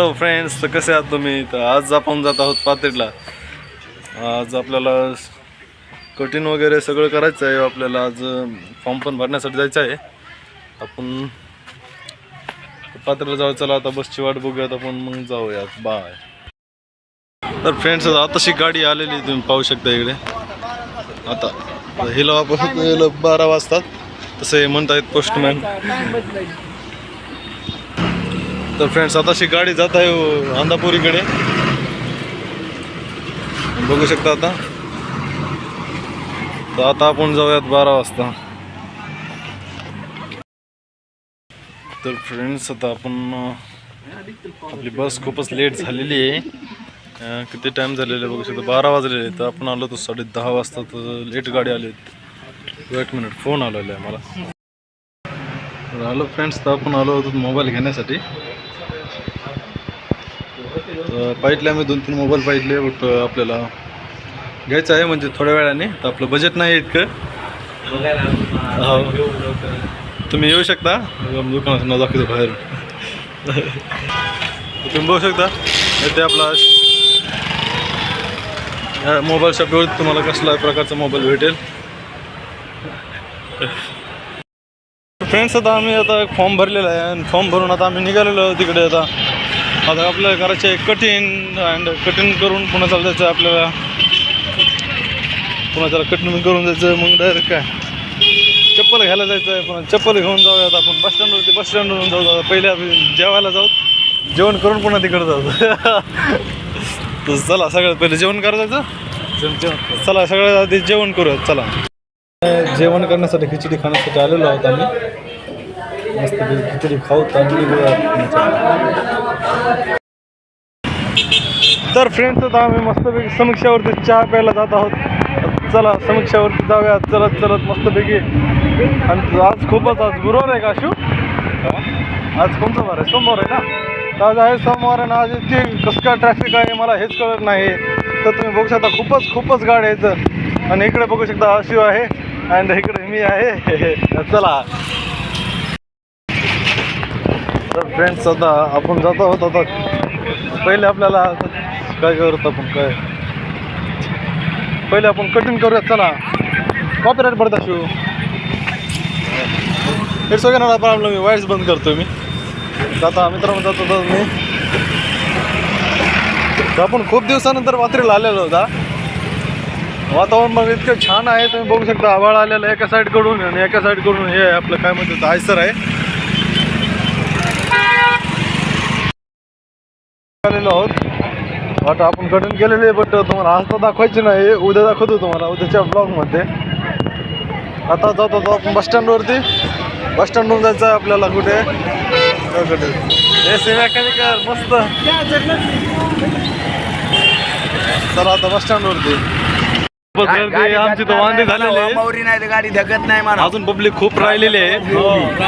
Hello friends तर कसे आहात तुम्ही? तर आज आपण जात आहोत पातेडला आज आपल्याला कठीण वगैरे सगळं करायचं आहे. आपल्याला आज फॉर्म पण भरण्यासाठी जायचं आहे. आपण पातेडला जाऊ. चला आता बसची वाट बघूयात आपण. मग जाऊयात. बाय तर फ्रेंड्स आताशी गाडी आलेली आहे, तुम्ही पाहू शकता इकडे. आता हिला वापर बारा वाजतात. तसे म्हणतायत पोस्टमॅन तर फ्रेंड्स आताशी गाडी जात आहे अ, अंधापुरीकडे. बघू शकता आता. तर आता आपण जाऊयात बारा वाजता. तर फ्रेंड्स आता आपण आपली बस खूपच लेट झालेली आहे. किती टाईम झालेला आहे बघू शकता. बारा वाजलेले तर आपण आलो तो साडे दहा वाजता तर लेट गाडी आली एक मिनिट फोन आलेला आहे मला. आलो फ्रेंड्स तर आपण आलो होतो मोबाईल घेण्यासाठी. तर पाहिजे आम्ही दोन तीन मोबाईल पाहिजे बट आपल्याला. घ्यायचं आहे म्हणजे थोड्या वेळाने तर आपलं बजेट नाही इतकं. हो. तुम्ही येऊ शकता. दुकानात नाव दाखवतो बाहेर. तुम्ही बघू शकता. ते आपला या मोबाईल शॉपवर तुम्हाला कसला प्रकारचा मोबाईल भेटेल. फ्रेंड्स आता आम्ही आता फॉर्म भरलेला आहे. आणि फॉर्म भरून आता आम्ही निघालेलो तिकडे आता. आता आपल्याला करायचं आहे कठीण अँड कठीण करून पुन्हा चालू जायचं आहे आपल्याला. पुन्हा त्याला कठीण करून जायचं मग डायरेक्ट काय? चप्पल घ्यायला जायचं आहे पुन्हा चप्पल घेऊन जाऊयात आपण. बस स्टँडवरती बस स्टँडवरून जाऊ जाऊ पहिले आपण जेवायला जाऊ. जेवण करून पुन्हा तिकडे जाऊ. तर चला सगळ्यात पहिले जेवण करायचं जेवण चला सगळ्यात आधी जेवण करूयात चला. जेवण करण्यासाठी खिचडी खाण्यासाठी आलेलो आहोत आम्ही. मस्त खिचडी खाऊ चांगली तर फ्रेंड्स आता आम्ही मस्तपैकी समीक्षावरती चहा प्यायला जात आहोत. चला समीक्षावरती जाऊया. चलत चलत मस्तपैकी. आणि आज खूपच आज गुरुवार आहे का शिव आज कोणता वार आहे? सोमवार आहे ना? तर आज आहे सोमवार आणि आज इतकी कसं काय ट्रॅफिक आहे मला हेच कळत नाही. तर तुम्ही बघू शकता खूपच खूपच गाड्या आहेत आणि इकडे बघू शकता शिव आहे. अँड इकडे मी आहे. चला. फ्रेंड्स आता आपण जातो आहोत आता पहिले आपल्याला काय करत आपण काय? पहिले आपण कटिंग करूयात चला. कॉपीराईट पडता शिव. इट्स ओके ना प्रॉब्लेम मी वाईट्स बंद करतो मी. जाता आता मित्रांनो जातो तर मी. आपण खूप दिवसानंतर वात्रीला आलेलो होता. वातावरण मग इतकं छान आहे तुम्ही बघू शकता आभाळ आलेलं आहे एका साईडकडून आणि एका साईडकडून हे आपलं काय म्हणतात आयसर आहे. आलेलो आहोत. आता आपण कठीण केलेले आहे बट तुम्हाला आज तर दाखवायचे नाही. उद्या दाखवतो तुम्हाला उद्याच्या ब्लॉगमध्ये आता जातो तो आपण बस स्टँडवरती बस स्टँडवरून जायचं आहे आपल्याला कुठे? ए सी मेकॅनिकर मस्त. चला आता बस स्टँडवरती खूपच गर्दी आमची तर वांदे झालेली नाही तर गाडी धकत नाही अजून पब्लिक खूप राहिलेली आहे.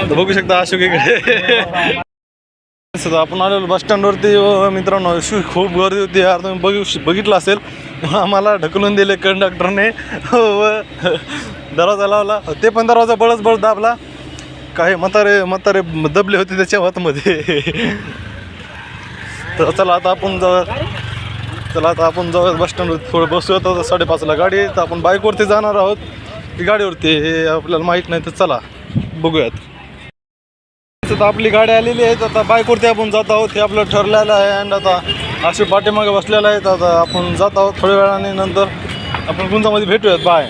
तर बघू शकता अशोक इकडे. सध्या आपण आलेलो बस स्टँडवरती व मित्रांनो शू खूप गर्दी होती यार तुम्ही बघू बघितलं असेल. आम्हाला ढकलून दिले कंडक्टरने. हो, व दरवाजा लावला. ते पण दरवाजा बळच बळ दाबला. काही म्हातारे म्हातारे दबले होते त्याच्या हातमध्ये. तर चला आता आपण जाऊ. चला आता आपण जाऊया बस स्टँडवर थोडं बसूयात आता साडेपाचला गाडी तर आपण बाईकवरती जाणार आहोत. की गाडीवरती हे आपल्याला माहीत नाही तर चला बघूयात. आता आपली गाडी आलेली आहे. आता बाईकवरती आपण जात आहोत. हे आपलं ठरलेलं आहे. अँड आता असे पाठीमागे बसलेलं आहे. तर आता आपण जात आहोत थोड्या वेळाने. नंतर आपण गुंजामध्ये भेटूयात. बाय